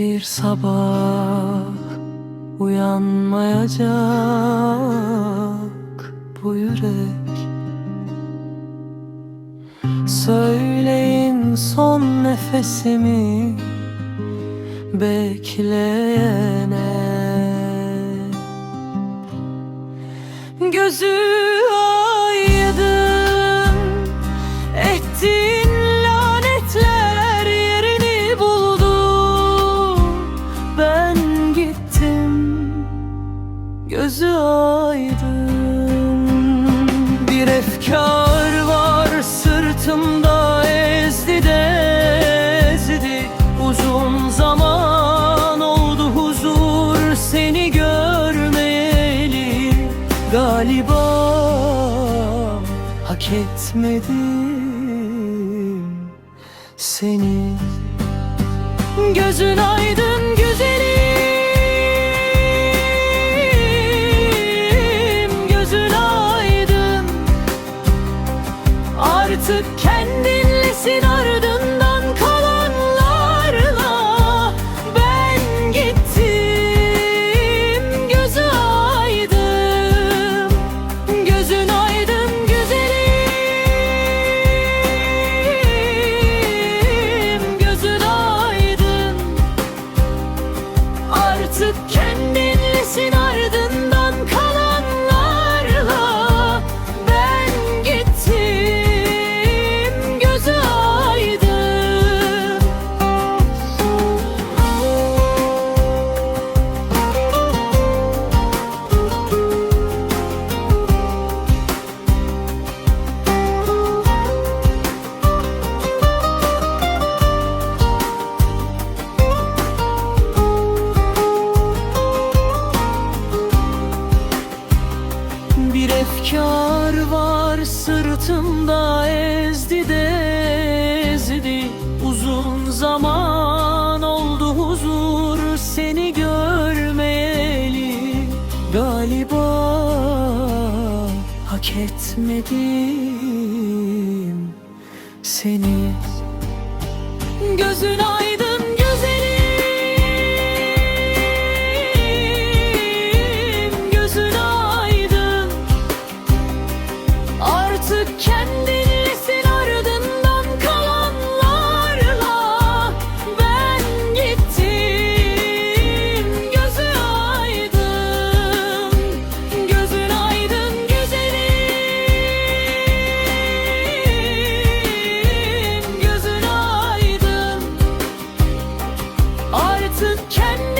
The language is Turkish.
bir sabah uyanmayacak bu yürek. Söyleyin son nefesimi bekleyene. Gözü Galiba. Hak etmedim seni. Gözün aydın güzelim. Gözün aydın. Artık kendinlesin ardından Artık kendinlesin Bir efkar var sırtımda ezdi de ezdi. Uzun zaman oldu huzur seni görmeyeli. Galiba hak etmedim seni. Gözün artık kendi